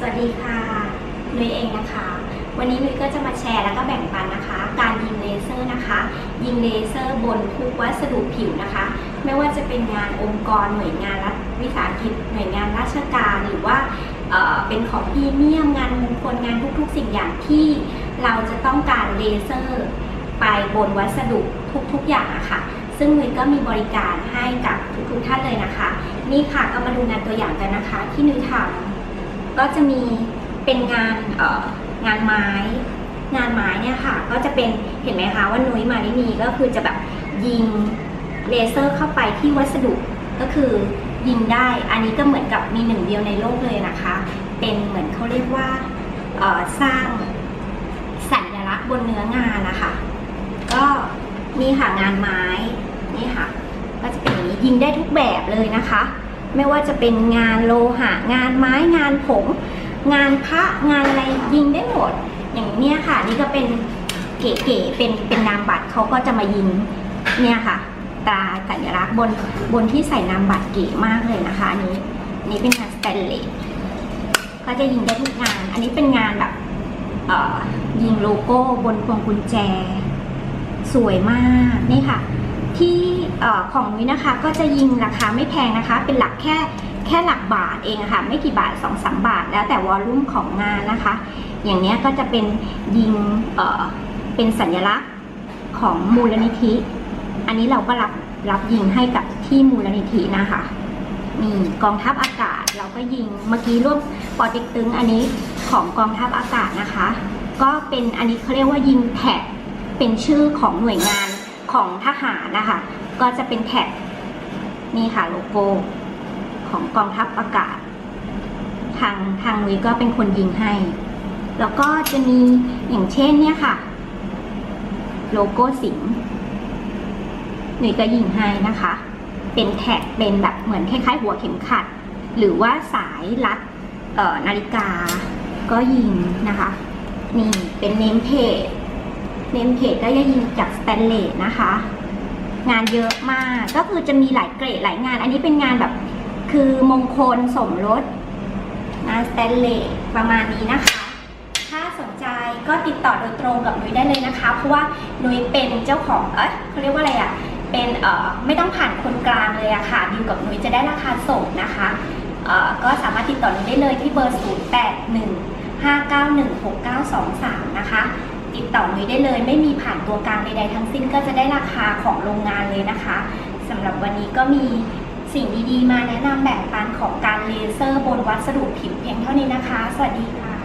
สวัสดีค่ะนุ้ยเองนะคะ วันนี้นุ้ยก็จะมาแชร์แล้วก็แบ่งปันนะคะ การยิงเลเซอร์นะคะ ยิงเลเซอร์บนทุกวัสดุผิวนะคะ ไม่ว่าจะเป็นงานองค์กรหน่วยงานรัฐวิสาหกิจหน่วยงานราชการหรือว่าเป็นของพรีเมียมงานมงคลงานทุกๆ สิ่งอย่างที่เราจะต้องการเลเซอร์ไปบนวัสดุทุกๆ อย่างอะค่ะ ซึ่งนุ้ยก็มีบริการให้กับทุกๆท่านเลยนะคะ นี่ค่ะก็มาดูงานตัวอย่างกันนะคะ ที่นุ้ยทำ ก็จะมีเป็นงานเองานไม้ งานไม้เนี่ยค่ะ ก็จะเป็นเห็นไหมคะว่านุ้ยมานี่มีก็คือจะแบบยิงเลเซอร์เข้าไปที่วัสดุก็คือยิงได้ อันนี้ก็เหมือนกับมีหนึ่งเดียวในโลกเลยนะคะ เป็นเหมือนเขาเรียกว่าสร้างสัญลักษณ์บนเนื้องานนะคะ ก็นี่ค่ะงานไม้นี่ค่ะ ก็จะเป็นอย่างนี้ยิงได้ทุกแบบเลยนะคะ ไม่ว่าจะเป็นงานโลหะ งานไม้งานผงงานพระงานอะไรยิงได้หมด อย่างเนี้ยค่ะ นี่ก็เป็นเก๋ๆเป็นเป็นนามบัตรเขาก็จะมายิงเนี่ยค่ะตราสัญลักษณ์บนบนที่ใส่นามบัตรเก๋มากเลยนะคะอันนี้นี้เป็นงานสแตนเลสก็จะยิงได้ทุกงาน อันนี้เป็นงานแบบเอ่อยิงโลโก้บนพวงกุญแจ สวยมากนี่ค่ะ ที่อของนุ้ยนะคะก็จะยิงราคาไม่แพงนะคะ เป็นหลักแค่แค่หลักบาทเองะค่ะ ไม่กี่บาท2อสบาท แล้วแต่วอลลุ่มของงานนะคะ อย่างเนี้ยก็จะเป็นยิงเเป็นสัญลักษณ์ของมูลนิธิ อันนี้เราก็รับรับยิงให้กับที่มูลนิธินะคะนี่กองทัพอากาศเราก็ยิงเมื่อกี้ร่วมปอต็กตึงอันนี้ของกองทัพอากาศนะคะ ก็เป็นอันนี้เขาเรียกว่ายิงแท็กเป็นชื่อของหน่วยงาน ของทหารนะคะ ก็จะเป็นแท็กนี่ค่ะโลโก้ของกองทัพอากาศ ทางทางนุ้ยก็เป็นคนยิงให้ แล้วก็จะมีอย่างเช่นเนี่ยค่ะ โลโก้สิงห์หนุยก็ยิงให้นะคะ เป็นแท็กเป็นแบบเหมือนคล้ายๆหัวเข็มขัด หรือว่าสายรัดนาฬิกาก็ยิงนะคะ นี่เป็นเนมเพจ เนมเพจก็จะยิงจากสแตนเลสนะคะ งานเยอะมาก ก็คือจะมีหลายเกรดหลายงาน อันนี้เป็นงานแบบคือมงคลสมรสงานสแตนเลสประมาณนี้นะคะ ถ้าสนใจก็ติดต่อโดยตรงกับนุ้ยได้เลยนะคะ เพราะว่านุ้ยเป็นเจ้าของ เอ้ยเขาเรียกว่าอะไรอะ่ะเป็นเอ่อไม่ต้องผ่านคนกลางเลยอะค่ะดีกับนุ้ยจะได้ราคาส่งนะคะเอ่อก็สามารถติดต่อนุ้ยได้เลยที่เบอร์ 0 8 1 5 9 1 6 9 2 3 นะคะ ติดต่อนุ้ยได้เลย ไม่มีผ่านตัวกลางใดๆทั้งสิ้นก็จะได้ราคาของโรงงานเลยนะคะสำหรับวันนี้ก็มีสิ่งดีๆ มาแนะนำแบบปันของการเลเซอร์บนวัสดุผิวเพียงเท่านี้นะคะ สวัสดีค่ะ